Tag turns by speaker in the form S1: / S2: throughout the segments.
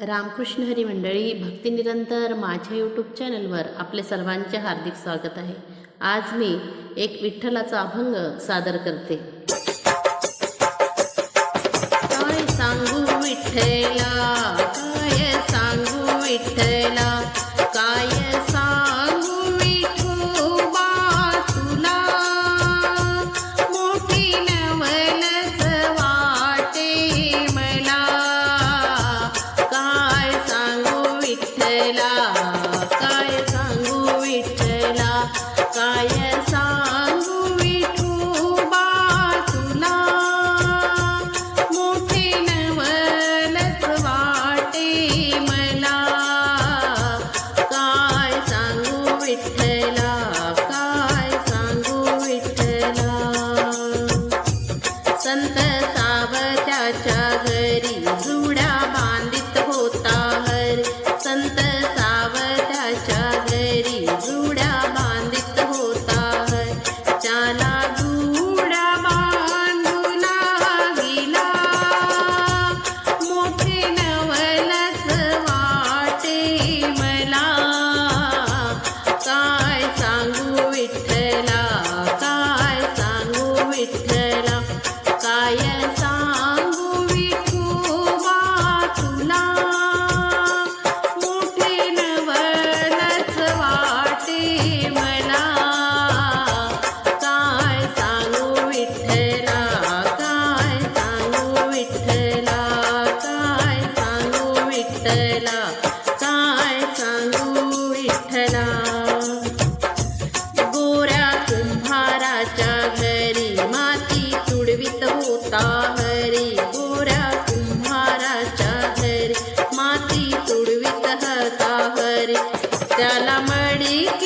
S1: रामकृष्ण हरी मंडळी भक्तिनिरंतर माझ्या यूट्यूब चॅनलवर आपले सर्वांचे हार्दिक स्वागत आहे. आज मी एक विठ्ठलाचा अभंग सादर करते. काय सांगू विठ्ठल? কে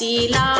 S1: See Tila.